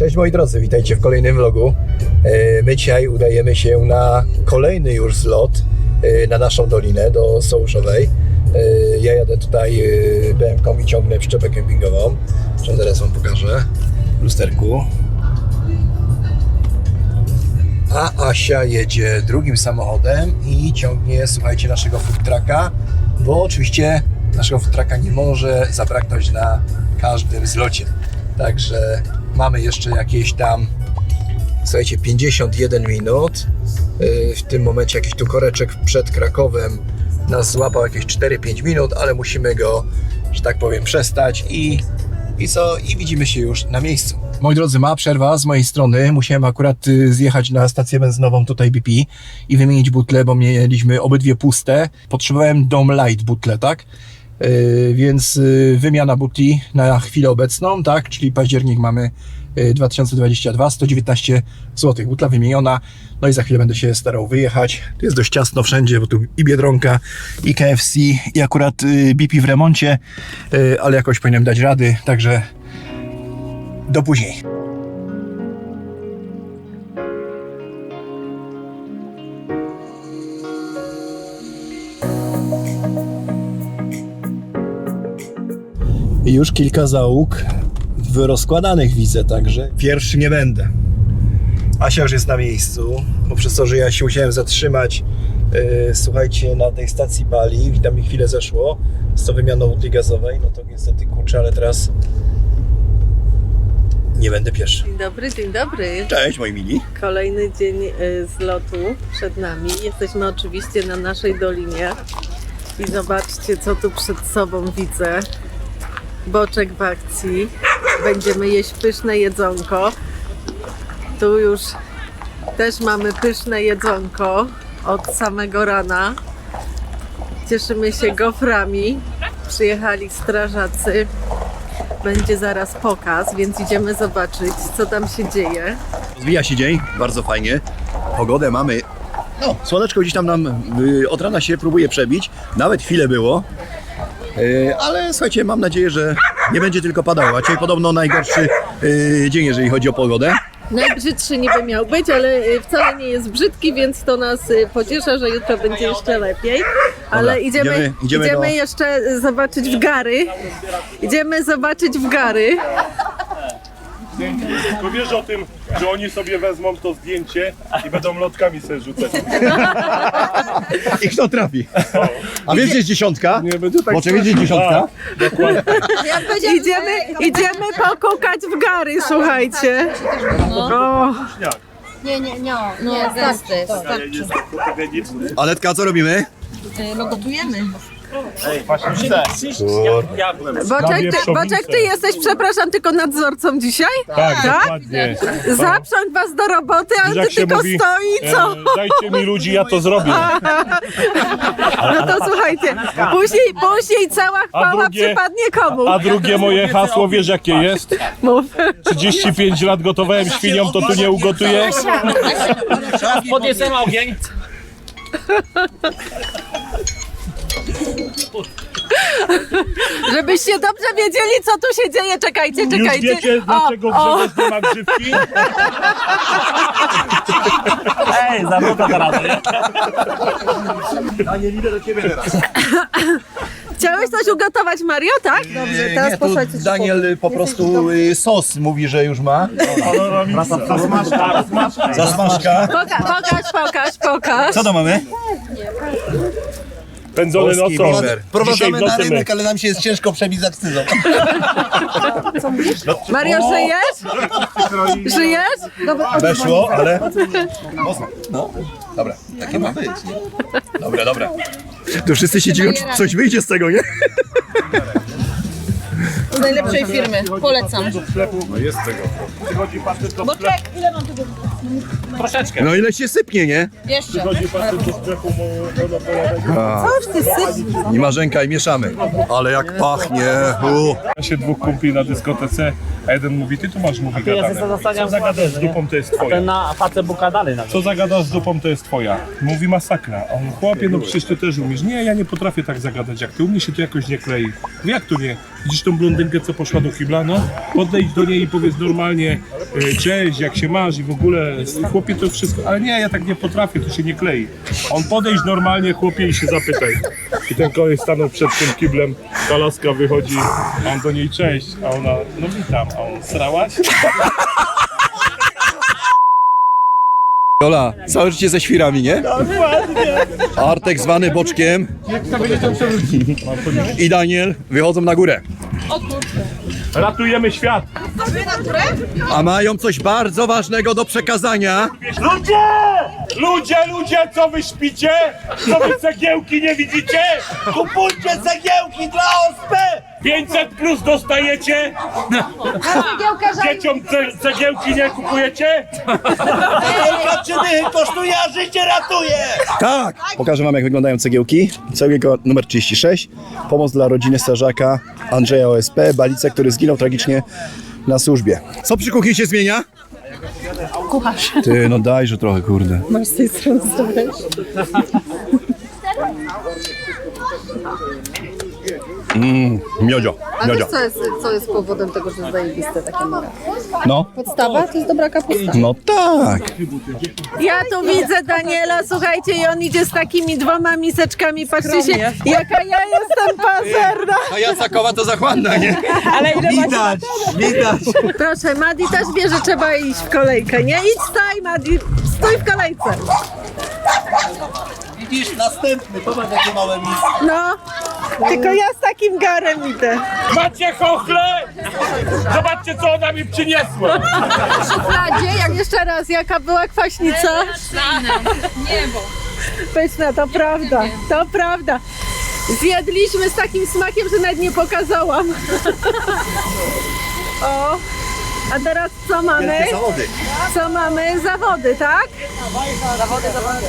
Cześć moi drodzy, witajcie w kolejnym vlogu. E, My dzisiaj udajemy się na kolejny już zlot e, na naszą dolinę do Sołuszowej. E, Ja jadę tutaj BMK i ciągnę przyczepę kempingową. Że zaraz wam pokażę w lusterku. A Asia jedzie drugim samochodem i ciągnie, słuchajcie, naszego food trucka, bo oczywiście naszego food trucka nie może zabraknąć na każdym zlocie. Także mamy jeszcze jakieś tam, słuchajcie, 51 minut. Yy, W tym momencie jakiś tu koreczek przed Krakowem nas złapał jakieś 4-5 minut, ale musimy go, że tak powiem, przestać i, i co? I widzimy się już na miejscu. Moi drodzy, ma przerwa z mojej strony. Musiałem akurat y, zjechać na stację benzynową tutaj BP i wymienić butle, bo mieliśmy obydwie puste. Potrzebowałem Dom Light butle, tak? Yy, więc yy, wymiana butli na chwilę obecną, tak? Czyli październik mamy yy, 2022, 119 zł. Butla wymieniona, no i za chwilę będę się starał wyjechać. Tu jest dość ciasno wszędzie, bo tu i Biedronka, i KFC, i akurat yy, BP w remoncie, ale jakoś powinienem dać rady, także do później. Już kilka załóg rozkładanych widzę, także pierwszy nie będę. Asia już jest na miejscu, bo przez to, że ja się musiałem zatrzymać, yy, słuchajcie, na tej stacji paliw i tam mi chwilę zeszło z tą wymianą butli gazowej, no to niestety kurczę, ale teraz nie będę pierwszy. Dzień dobry, dzień dobry. Cześć moi mili. Kolejny dzień y, zlotu przed nami. Jesteśmy oczywiście na naszej dolinie. I zobaczcie, co tu przed sobą widzę. Boczek w akcji. Będziemy jeść pyszne jedzonko. Tu już też mamy pyszne jedzonko od samego rana. Cieszymy się goframi. Przyjechali strażacy. Będzie zaraz pokaz, więc idziemy zobaczyć, co tam się dzieje. Rozwija się dzień, bardzo fajnie. Pogodę mamy. No, słoneczko gdzieś tam nam y, od rana się próbuje przebić. Nawet chwilę było. Y, ale słuchajcie, mam nadzieję, że nie będzie tylko padało. A dzisiaj podobno najgorszy y, dzień, jeżeli chodzi o pogodę. Najbrzydszy niby miał być, ale y, wcale nie jest brzydki, więc to nas pociesza, że jutro będzie jeszcze lepiej. Ale Dobra, idziemy, idziemy- idziemy, idziemy do- jeszcze zobaczyć w gary. Idziemy zobaczyć w gary. Tylko wiesz o tym, że oni sobie wezmą to zdjęcie i będą lotkami sobie rzucać. I kto trafi? A wiesz, gdzie jest dziesiątka? Nie będzie tak Bo oczywiście dziesiątka. Dokładnie. Idziemy, idziemy pokukać w gary, słuchajcie. O, Nie, nie, nie, nie, starczy, starczy. Aletka, co robimy? No gotujemy. Boczek, ty, Boczek, ty jesteś, przepraszam, tylko nadzorcą dzisiaj? Tak, Tak? dokładnie. Zaprząg was do roboty, a ty się tylko mówi, stoi, co? e, dajcie mi ludzi, ja to zrobię. No to słuchajcie, później, później cała chwała drugie- przypadnie komu? A drugie moje hasło, wiesz jakie jest? Mów. 35 lat gotowałem świniom, to tu nie ugotuję. Podniesiemy ogień. Żebyście dobrze wiedzieli, co tu się dzieje. Czekajcie, Już czekajcie. wiecie, dlaczego o, w drzewie nie ma grzywki? Ej, zawróta teraz, nie? Chciałeś coś ugotować, Mario, tak? Dobrze, teraz nie, posłuchajcie. Daniel po prostu y, sos mówi, że już ma. Zasmażka. Poka pokaż, pokaż, pokaż. Co to mamy? Pędzony Polski nocą. Dzisiaj Prowadzamy na nocy my. rynek, ale nam się jest ciężko przebić z akcyzą. Mario, żyjesz? Żyjesz? Weszło, ale... No, dobra, takie ma być. Dobra, dobra. To wszyscy się dziwią, czy coś wyjdzie z tego, nie? Z najlepszej firmy. Polecam. Przychodzi facet do Boczek, ile mam tego? Troszeczkę. No ile się sypnie, nie? Jeszcze. Przychodzi facet do sklepu mu monopolowego. I marzenka i mieszamy. Ale jak pachnie. U. Ma się dwóch kumpli na dyskotece, a jeden mówi, ty tu masz, mówi jesteś gadane. Co zagadasz z dupą, to jest twoja. Ten na facet buka dalej na Co zagadasz z dupą, to jest twoja. Mówi masakra. A on, chłopie, no przecież ty też umiesz. Nie, ja nie potrafię tak zagadać jak ty. U mnie się to jakoś nie klei. Mówi, Jak to nie? Widzisz tą blondynkę, co poszła do kibla? No, podejdź do niej i powiedz normalnie, cześć, jak się masz i w ogóle, chłopie to wszystko, ale nie, ja tak nie potrafię, to się nie klei. On podejść normalnie, chłopie i się zapytaj. I ten koleś stanął przed tym kiblem, ta laska wychodzi, a on do niej cześć, a ona, no witam, a on srałaś? Ola, całe życie ze świrami, nie? Dokładnie. Artek zwany boczkiem i Daniel wychodzą na górę. Ratujemy świat! A mają coś bardzo ważnego do przekazania. Ludzie! Ludzie, ludzie, co wy śpicie? Co wy cegiełki nie widzicie? Kupujcie cegiełki dla OSP! 500 plus dostajecie? Dzieciom ce cegiełki nie kupujecie? Cegiełka dychy kosztuje, a życie ratuje! Tak! Pokażę wam jak wyglądają cegiełki. Cegiełka numer 36. Pomoc dla rodziny strażaka Andrzeja OSP, Balice, który zginął tragicznie na służbie. Co przy kuchni się zmienia? Kucharz. Ty, no dajże trochę, kurde. Masz z tej strony zdrowieć. Miodzio, A wiesz miodzio. co jest, co jest powodem tego, że zajebiste takie mora? No, Podstawa to jest dobra kapusta. no tak. Ja tu widzę Daniela, słuchajcie, i on idzie z takimi dwoma miseczkami. Patrzcie się, jaka ja jestem pazerna. A Jacakowa to zachłanna, nie? Widać, widać. Proszę, Madi też wie, że trzeba iść w kolejkę, nie? Idź staj, Madi, stój w kolejce. Widzisz, następny, popatrz jakie małe miejsce. No, tylko ja z takim garem idę. Macie chochle? Zobaczcie, co ona mi przyniosła. Szufladzie, jak jeszcze raz, jaka była kwaśnica? Niebo. Pyszna, to prawda, to prawda. Zjedliśmy z takim smakiem, że nawet nie pokazałam. O, a teraz co mamy? Zawody. Co mamy? Zawody, tak? Zawody, zawody.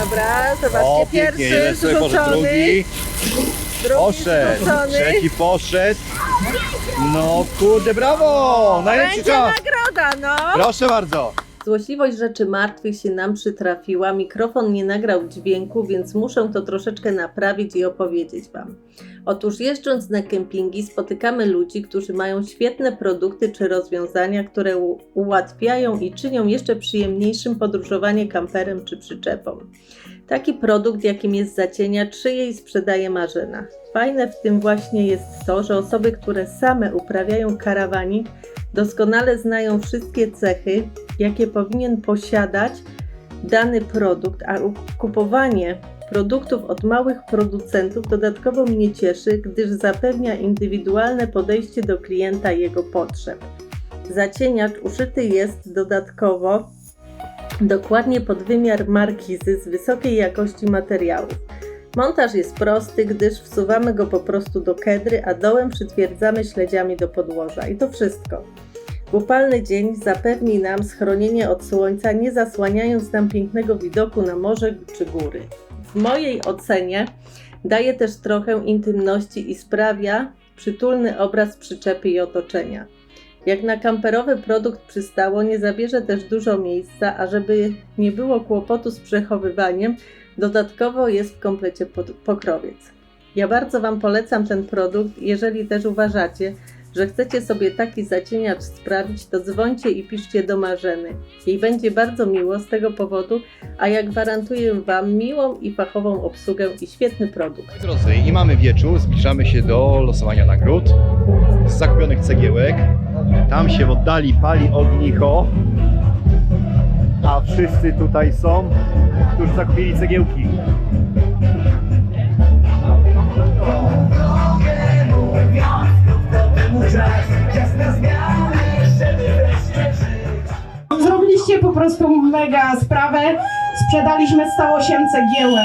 Dobra, zobaczcie, pierwszy zrzucony, drugi Poszedł, zrzucony. trzeci poszedł. No kurde, brawo! Najlepszy Będzie czas. nagroda, no! Proszę bardzo. Złośliwość rzeczy martwych się nam przytrafiła. Mikrofon nie nagrał dźwięku, więc muszę to troszeczkę naprawić i opowiedzieć Wam. Otóż jeżdżąc na kempingi spotykamy ludzi, którzy mają świetne produkty czy rozwiązania, które ułatwiają i czynią jeszcze przyjemniejszym podróżowanie kamperem czy przyczepą. Taki produkt, jakim jest zacieniacz, szyje i sprzedaje Marzena. Fajne w tym właśnie jest to, że osoby, które same uprawiają karawaning, doskonale znają wszystkie cechy, jakie powinien posiadać dany produkt, a kupowanie produktów od małych producentów dodatkowo mnie cieszy, gdyż zapewnia indywidualne podejście do klienta i jego potrzeb. Zacieniacz uszyty jest dodatkowo dokładnie pod wymiar markizy z wysokiej jakości materiałów. Montaż jest prosty, gdyż wsuwamy go po prostu do kedry, a dołem przytwierdzamy śledziami do podłoża. I to wszystko. Upalny dzień zapewni nam schronienie od słońca, nie zasłaniając nam pięknego widoku na morze czy góry. W mojej ocenie daje też trochę intymności i sprawia przytulny obraz przyczepy i otoczenia. Jak na kamperowy produkt przystało, nie zabierze też dużo miejsca, a żeby nie było kłopotu z przechowywaniem, dodatkowo jest w komplecie pokrowiec. Ja bardzo Wam polecam ten produkt, jeżeli też uważacie, że chcecie sobie taki zacieniacz sprawić, to dzwońcie i piszcie do Marzeny. Jej będzie bardzo miło z tego powodu, a ja gwarantuję Wam miłą i fachową obsługę i świetny produkt. Drodzy, i mamy wieczór, zbliżamy się do losowania nagród z zakupionych cegiełek. Tam się w oddali pali ognicho, a wszyscy tutaj są, którzy zakupili cegiełki. Zrobiliście po prostu mega sprawę. Sprzedaliśmy 108 cegiełek.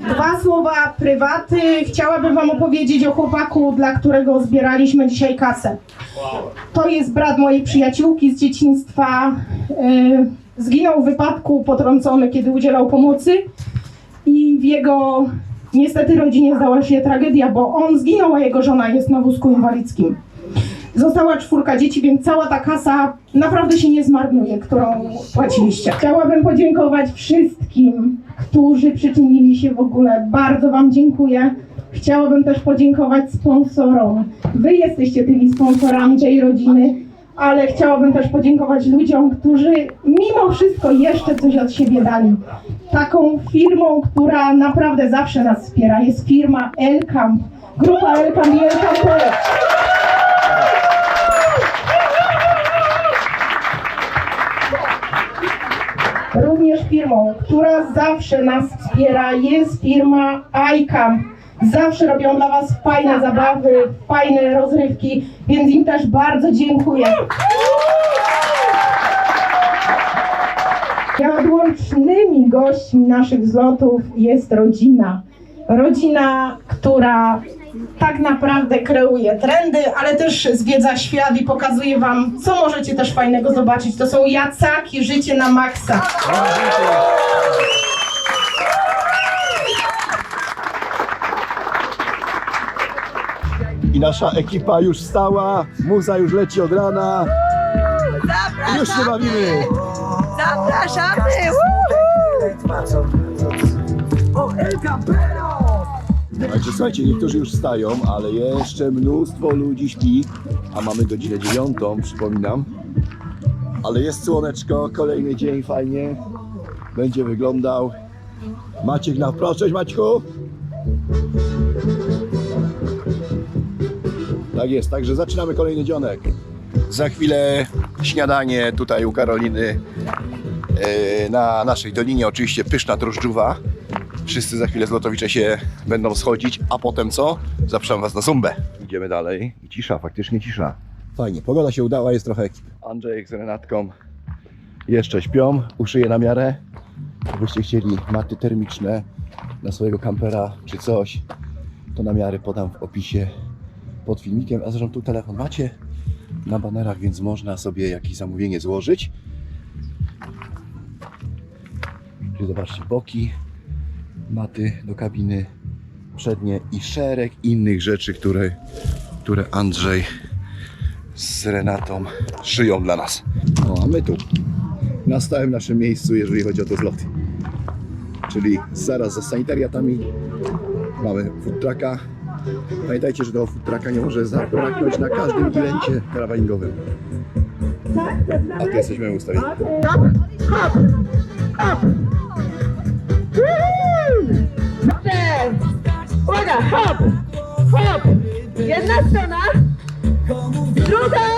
Dwa słowa prywaty. Chciałabym Wam opowiedzieć o chłopaku, dla którego zbieraliśmy dzisiaj kasę. To jest brat mojej przyjaciółki z dzieciństwa. Yy, Zginął w wypadku potrącony, kiedy udzielał pomocy i w jego niestety rodzinie zdała się tragedia, bo on zginął, a jego żona jest na wózku inwalidzkim. Została czwórka dzieci, więc cała ta kasa naprawdę się nie zmarnuje, którą płaciliście. Chciałabym podziękować wszystkim, którzy przyczynili się w ogóle. Bardzo Wam dziękuję. Chciałabym też podziękować sponsorom. Wy jesteście tymi sponsorami tej rodziny, ale chciałabym też podziękować ludziom, którzy mimo wszystko jeszcze coś od siebie dali. Taką firmą, która naprawdę zawsze nas wspiera, jest firma Elcamp. Grupa Elcamp i Polek. Również firmą, która zawsze nas wspiera, jest firma iCamp. Zawsze robią dla Was fajne zabawy, fajne rozrywki, więc im też bardzo dziękuję. Nieodłącznymi gośćmi naszych zlotów jest rodzina. Rodzina, która tak naprawdę kreuje trendy, ale też zwiedza świat i pokazuje Wam, co możecie też fajnego zobaczyć. To są Jacaki, życie na maksa. Nasza ekipa już stała, muza już leci od rana. Już się bawimy. Zapraszamy! Także słuchajcie, niektórzy już wstają, ale jeszcze mnóstwo ludzi śpi, a mamy godzinę dziewiątą, przypominam. Ale jest słoneczko, kolejny dzień fajnie będzie wyglądał. Maciek na cześć Maćku! Tak jest, także zaczynamy kolejny dzionek. Za chwilę śniadanie tutaj u Karoliny e, na naszej dolinie, oczywiście pyszna drożdżuwa. Wszyscy za chwilę zlotowicze się będą schodzić, a potem co? Zapraszam Was na zumbę. Idziemy dalej i cisza, faktycznie cisza. Fajnie, pogoda się udała, jest trochę ekip. Andrzejek z Renatką jeszcze śpią, uszyję na miarę. Gdybyście chcieli maty termiczne na swojego kampera czy coś, to na miarę podam w opisie pod filmikiem. A zresztą tu telefon macie na banerach, więc można sobie jakieś zamówienie złożyć. Czyli zobaczcie, boki, maty do kabiny przednie i szereg innych rzeczy, które, które Andrzej z Renatą szyją dla nas. No a my tu na stałym naszym miejscu, jeżeli chodzi o te zloty. Czyli zaraz za sanitariatami mamy food trucka. Pamiętajcie, że food trucka nie może zabraknąć na każdym evencie karawangowym. A tu jesteśmy ustawieni. Uwaga, hop, hop! Jedna strona, druga,